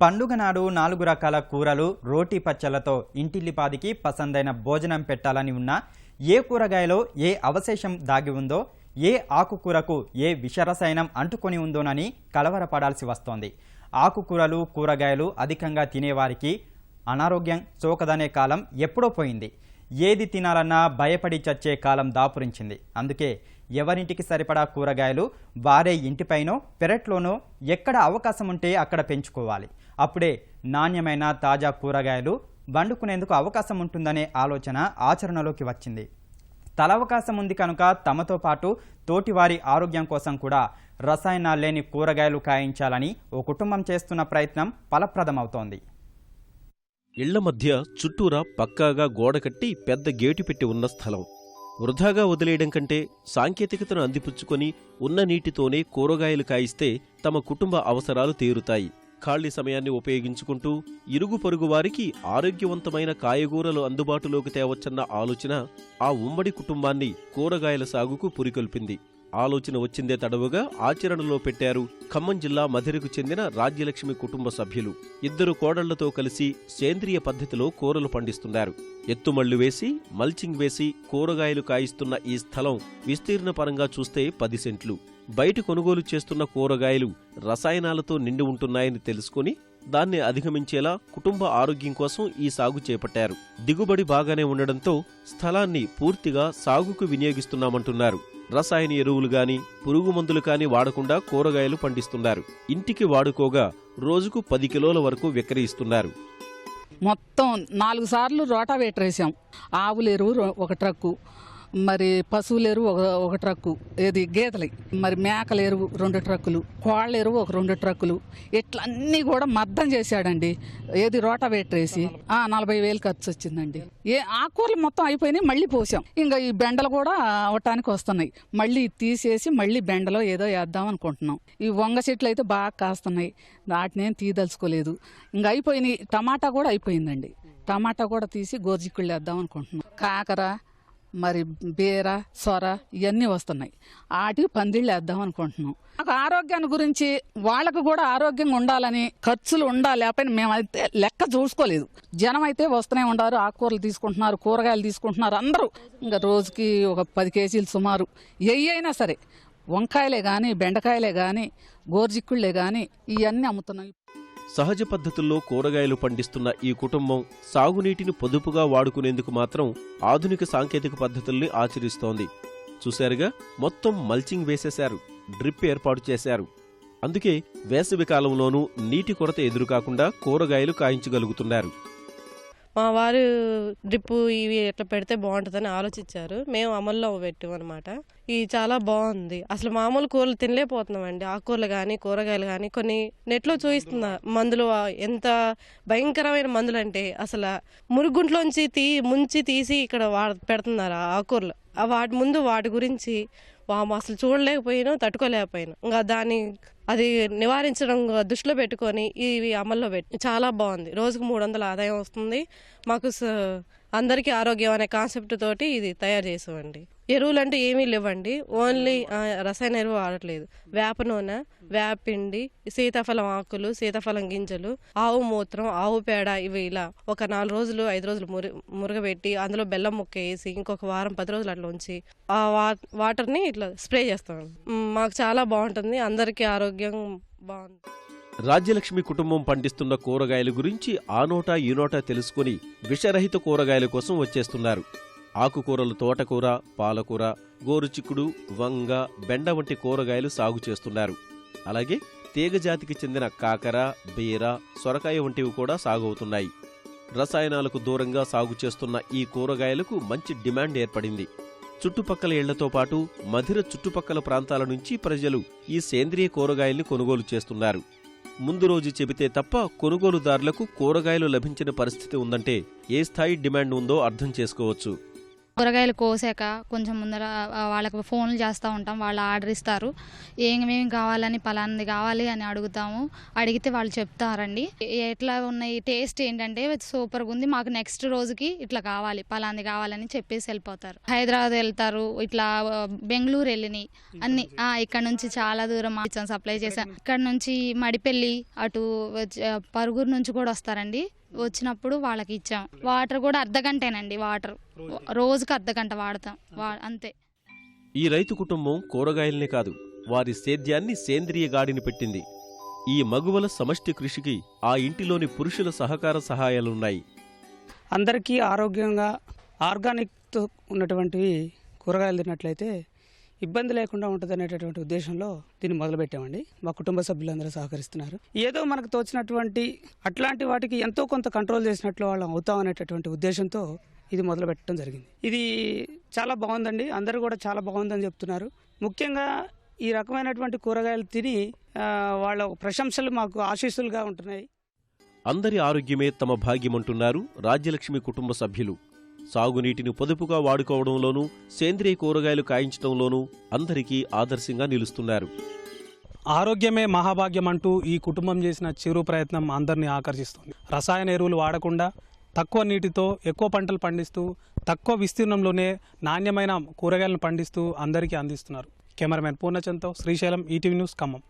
పండుగ నాడు నాలుగు రకాల కూరలు రోటీ పచ్చళ్ళతో ఇంటిల్లిపాదికి పసందైన భోజనం పెట్టాలని ఉన్నా ఏ కూరగాయలో ఏ అవశేషం దాగి ఉందో ఏ ఆకుకూరకు ఏ విషరసాయనం అంటుకొని ఉందోనని కలవరపడాల్సి వస్తోంది. ఆకుకూరలు కూరగాయలు అధికంగా తినేవారికి అనారోగ్యం సోకదనే కాలం ఎప్పుడో పోయింది. ఏది తినాలన్నా భయపడి చచ్చే కాలం దాపురించింది. అందుకే ఎవరింటికి సరిపడా కూరగాయలు వారే ఇంటిపైనో పెరట్లోనో ఎక్కడ అవకాశం ఉంటే అక్కడ పెంచుకోవాలి. అప్పుడే నాణ్యమైన తాజా కూరగాయలు వండుకునేందుకు అవకాశం ఉంటుందనే ఆలోచన ఆచరణలోకి వచ్చింది. తల అవకాశం ఉంది కనుక తమతో పాటు తోటివారి ఆరోగ్యం కోసం కూడా రసాయనాలు లేని కూరగాయలు కాయించాలని ఓ కుటుంబం చేస్తున్న ప్రయత్నం ఫలప్రదమవుతోంది. ఇళ్ళ మధ్య చుట్టూరా పక్కాగా గోడ కట్టి పెద్ద గేటు పెట్టి ఉన్న స్థలం. వృధాగా వదిలేయడం కంటే సాంకేతికతను అందిపుచ్చుకొని ఉన్న నీటితోనే కూరగాయలు కాయిస్తే తమ కుటుంబ అవసరాలు తీరుతాయి. ఖాళీ సమయాన్ని ఉపయోగించుకుంటూ ఇరుగు పొరుగు వారికి ఆరోగ్యవంతమైన కాయగూరలు అందుబాటులోకి తేవచ్చన్న ఆలోచన ఆ ఉమ్మడి కుటుంబాన్ని కూరగాయల సాగుకు పురికొల్పింది. ఆలోచన వచ్చిందే తడవుగా ఆచరణలో పెట్టారు ఖమ్మం జిల్లా మధిరకు చెందిన రాజ్యలక్ష్మి కుటుంబ సభ్యులు. ఇద్దరు కోడళ్ళతో కలిసి సేంద్రియ పద్ధతిలో కూరలు పండిస్తున్నారు. ఎత్తుమళ్ళు వేసి మల్చింగ్ వేసి కూరగాయలు కాయిస్తున్న ఈ స్థలం విస్తీర్ణ పరంగా చూస్తే పది సెంట్లు. బయట కొనుగోలు చేస్తున్న కూరగాయలు రసాయనాలతో నిండి ఉంటున్నాయని తెలుసుకుని దాన్ని అధిగమించేలా కుటుంబ ఆరోగ్యం కోసం ఈ సాగు చేపట్టారు. దిగుబడి బాగానే ఉండడంతో స్థలాన్ని పూర్తిగా సాగుకు వినియోగిస్తున్నామంటున్నారు. రసాయన ఎరువులు గాని పురుగు మందులు వాడకుండా కూరగాయలు పండిస్తున్నారు. ఇంటికి వాడుకోగా రోజుకు పది కిలోల వరకు విక్రయిస్తున్నారు. మొత్తం నాలుగు సార్లు రోటావేటర్ వేసాం. ఆవుల ఎరువు ఒక ట్రక్కు. మరి పశువుల ఎరువు ఒక ఒక ట్రక్కు. ఏది? గేదెలై. మరి మేకల ఎరువు రెండు ట్రక్కులు. కోళ్ళ ఎరువు ఒక రెండు ట్రక్కులు. ఇట్లా అన్నీ కూడా మద్దం చేశాడండి. ఏది? రోటావేటర్ వేసి. ఆ నలభై వేలు ఖర్చు వచ్చిందండి. ఏ ఆకుకూరలు మొత్తం అయిపోయినాయి మళ్ళీ పోసాం. ఇంకా ఈ బెండలు కూడా అవటానికి వస్తున్నాయి. మళ్ళీ తీసేసి మళ్ళీ బెండలో ఏదో వేద్దాం అనుకుంటున్నాం. ఈ వంగ చెట్లు అయితే బాగా కాస్తున్నాయి. వాటిని ఏం తీయదలుచుకోలేదు. ఇంకా అయిపోయినాయి. టమాటా కూడా అయిపోయిందండి. టమాటా కూడా తీసి గోర్జిక్కుళ్ళు వేద్దాం అనుకుంటున్నాం. కాకర మరి బీర సొర ఇవన్నీ వస్తున్నాయి. వాటికి పందిళ్ళు వేద్దాం అనుకుంటున్నాం. నాకు ఆరోగ్యాన్ని గురించి వాళ్ళకు కూడా ఆరోగ్యంగా ఉండాలని ఖర్చులు ఉండాలి. మేము అంతే లెక్క చూసుకోలేదు. జనం అయితే వస్తూనే ఉండారు ఆకుకూరలు తీసుకుంటున్నారు కూరగాయలు తీసుకుంటున్నారు. అందరూ ఇంకా రోజుకి ఒక పది కేజీలు సుమారు. ఏ అయినా సరే వంకాయలే కానీ బెండకాయలే కానీ గోర్జిక్కుళ్ళే కానీ ఇవన్నీ అమ్ముతున్నాయి సహజ పద్ధతుల్లో కూరగాయలు పండిస్తున్న ఈ కుటుంబం సాగునీటిని పొదుపుగా వాడుకునేందుకు మాత్రం ఆధునిక సాంకేతిక పద్ధతుల్ని ఆచరిస్తోంది. చూశారుగా మొత్తం మల్చింగ్ వేసేశారు డ్రిప్ ఏర్పాటు చేశారు. అందుకే వేసవి కాలంలోనూ నీటి కొరత ఎదురుకాకుండా కూరగాయలు కాయించగలుగుతున్నారు. మా వారు డ్రిప్ ఇవి ఎట్లా పెడితే బాగుంటుందని ఆలోచించారు. మేము అమల్లో పెట్టాం అనమాట ఇది చాలా బాగుంది. అసలు మామూలు కూరలు తినలేకపోతున్నామండి. ఆకుకూరలు కానీ కూరగాయలు కానీ కొన్ని నెట్లో చూపిస్తున్నా మందులు ఎంత భయంకరమైన మందులు అంటే అసలు మురుగుంట్లోంచి తీ ముంచి తీసి ఇక్కడ వా పెడుతున్నారు ఆ ఆకుకూరలు. వాటి ముందు వాటి గురించి వాము అసలు చూడలేకపోయినా తట్టుకోలేకపోయినా. ఇంకా దాన్ని అది నివారించడం దృష్టిలో పెట్టుకొని ఇవి అమల్లో పెట్టి చాలా బాగుంది. రోజుకు మూడు వందల ఆదాయం వస్తుంది. మాకు స- అందరికీ ఆరోగ్యం అనే కాన్సెప్ట్ తోటి ఇది తయారు చేసామండి. ఎరువులు అంటే ఏమీ లేవండి. ఓన్లీ రసాయన ఎరువు వాడట్లేదు. వేప నూనె వేపిండి సీతాఫలం ఆకులు సీతాఫలం గింజలు ఆవు మూత్రం ఆవు పేడ ఇవి ఇలా ఒక నాలుగు రోజులు ఐదు రోజులు మురి మురగబెట్టి అందులో బెల్లం ముక్క వేసి ఇంకొక వారం పది రోజులు అట్లా ఉంచి ఆ వా- వాటర్ని ఇట్లా స్ప్రే చేస్తాం. మాకు చాలా బాగుంటుంది. అందరికీ ఆరోగ్యం బాగుంది. రాజ్యలక్ష్మి కుటుంబం పండిస్తున్న కూరగాయల గురించి ఆ నోటా ఈ నోటా తెలుసుకుని విషరహిత కూరగాయల కోసం వచ్చేస్తున్నారు. ఆకుకూరలు తోటకూర పాలకూర గోరుచిక్కుడు వంగ బెండ వంటి కూరగాయలు సాగు చేస్తున్నారు. అలాగే తీగజాతికి చెందిన కాకర బీర సొరకాయ వంటివి కూడా సాగు అవుతున్నాయి రసాయనాలకు దూరంగా సాగు చేస్తున్న ఈ కూరగాయలకు మంచి డిమాండ్ ఏర్పడింది. చుట్టుపక్కల ఇళ్ళతో పాటు మధిర చుట్టుపక్కల ప్రాంతాల నుంచి ప్రజలు ఈ సేంద్రియ కూరగాయల్ని కొనుగోలు చేస్తున్నారు. ముందు రోజు చెబితే తప్ప కొనుగోలుదారులకు కూరగాయలు లభించిన పరిస్థితి ఉందంటే ఏ స్థాయి డిమాండ్ ఉందో అర్థం చేసుకోవచ్చు. కూరగాయలు కోసాక కొంచెం ముందర వాళ్ళకి ఫోన్లు చేస్తూ ఉంటాం వాళ్ళు ఆర్డర్ ఇస్తారు. ఏమేమి కావాలని పలానది కావాలి అని అడుగుతాము. అడిగితే వాళ్ళు చెప్తారండి. ఎట్లా ఉన్నాయి టేస్ట్ ఏంటంటే సూపర్గా ఉంది మాకు నెక్స్ట్ రోజుకి ఇట్లా కావాలి పలాంది కావాలని చెప్పేసి వెళ్ళిపోతారు. హైదరాబాద్ వెళ్తారు ఇట్లా బెంగళూరు వెళ్ళినాయి అన్ని ఇక్కడ నుంచి చాలా దూరం ఇచ్చాం సప్లై చేశాం ఇక్కడ నుంచి మడిపెల్లి అటు వచ్చి- పరుగురు నుంచి కూడా వస్తారండి. వచ్చినప్పుడు వాళ్ళకి ఇచ్చాం. వాటర్ కూడా అర్ధ గంటేనండి వాటర్. రోజుకి అర్ధ గంట వాడతాం. వా- అంతే. ఈ రైతు కుటుంబం కూరగాయల్నే కాదు వారి సేద్యాన్ని సేంద్రియ గాడిని పెట్టింది. ఈ మగువల సమష్టి కృషికి ఆ ఇంటిలోని పురుషుల సహకార సహాయాలున్నాయి. అందరికీ ఆరోగ్యంగా ఆర్గానిక్తో ఉన్నటువంటివి కూరగాయలు తిన్నట్లయితే ఇబ్బంది లేకుండా ఉంటుంది అనేటటువంటి ఉద్దేశంలో దీన్ని మొదలుపెట్టామండి. మా కుటుంబ సభ్యులందరూ సహకరిస్తున్నారు. ఏదో మనకు తోచినటువంటి అట్లాంటి వాటికి ఎంతో కొంత కంట్రోల్ చేసినట్లు వాళ్ళం అవుతాం అనేటటువంటి ఉద్దేశంతో ఇది మొదలు పెట్టడం జరిగింది. ఇది చాలా బాగుందండి. అందరూ కూడా చాలా బాగుందని చెప్తున్నారు. ముఖ్యంగా ఈ రకమైనటువంటి కూరగాయలు తిని వాళ్ళ ప్రశంసలు మాకు ఆశీస్సులుగా ఉంటున్నాయి. అందరి ఆరోగ్యమే తమ భాగ్యమంటున్నారు రాజ్యలక్ష్మి కుటుంబ సభ్యులు. సాగునీటిని పొదుపుగా వాడుకోవడంలోనూ సేంద్రియ కూరగాయలు కాయించడంలోనూ అందరికీ ఆదర్శంగా నిలుస్తున్నారు. ఆరోగ్యమే మహాభాగ్యం అంటూ ఈ కుటుంబం చేసిన చిరు ప్రయత్నం అందరినీ ఆకర్షిస్తుంది. రసాయన ఎరువులు వాడకుండా తక్కువ నీటితో ఎక్కువ పంటలు పండిస్తూ తక్కువ విస్తీర్ణంలోనే నాణ్యమైన కూరగాయలను పండిస్తూ అందరికీ అందిస్తున్నారు. కెమెరామెన్ పూర్ణచంద్తో శ్రీశైలం ఈటీవీ న్యూస్ ఖమ్మం.